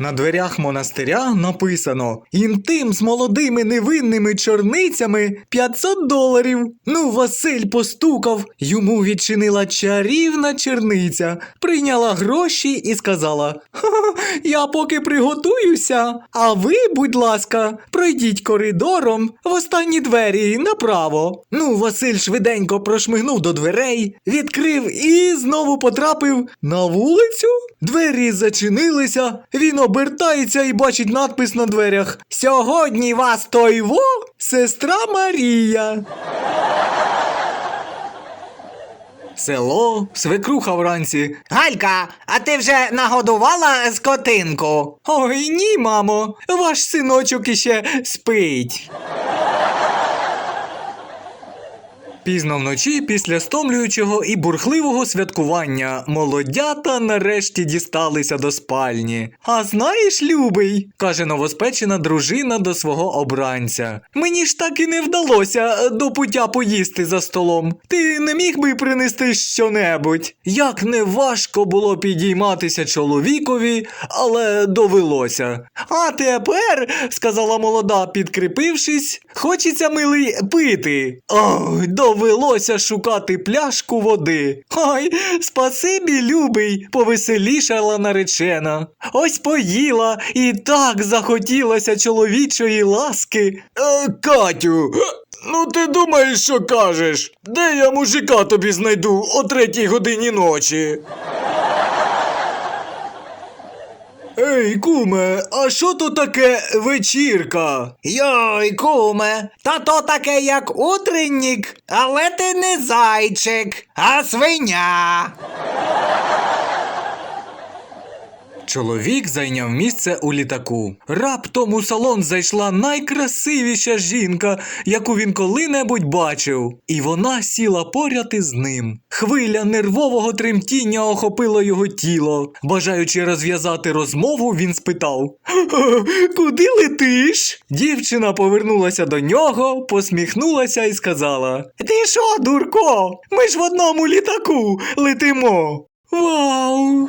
На дверях монастиря написано Інтим з молодими невинними чорницями 500 доларів. Ну, Василь постукав, йому відчинила чарівна черниця, прийняла гроші і сказала: «Ха-ха, Я поки приготуюся. А ви, будь ласка, пройдіть коридором в останні двері направо. Ну, Василь швиденько прошмигнув до дверей, відкрив і знову потрапив на вулицю. Двері зачинилися, він обертається і бачить надпис на дверях: Сьогодні вас той во, сестра Марія. Село, свекруха вранці. Галька, а ти вже нагодувала скотинку? Ой, ні, мамо, ваш синочок іще спить. Пізно вночі, після стомлюючого і бурхливого святкування, молодята нарешті дісталися до спальні. А знаєш, любий, каже новоспечена дружина до свого обранця. Мені ж так і не вдалося до пуття поїсти за столом. Ти не міг би принести щонебудь. Як не важко було підійматися чоловікові, але довелося. А тепер, сказала молода, підкріпившись, хочеться милий пити. Ой, довелося шукати пляшку води. Ой, спасибі, любий, повеселішала наречена. Ось поїла і так захотілося чоловічої ласки. Е, Катю, ну ти думаєш, що кажеш? Де я мужика тобі знайду о третій годині ночі? Ей, куме, а що то таке вечірка? Йой, куме, та то таке як утреннік, але ти не зайчик, а свиня. Чоловік зайняв місце у літаку. Раптом у салон зайшла найкрасивіша жінка, яку він коли-небудь бачив, і вона сіла поряд із ним. Хвиля нервового тремтіння охопила його тіло. Бажаючи розв'язати розмову, він спитав: Куди летиш? Дівчина повернулася до нього, посміхнулася і сказала: Ти що, дурко? Ми ж в одному літаку летимо. Вау!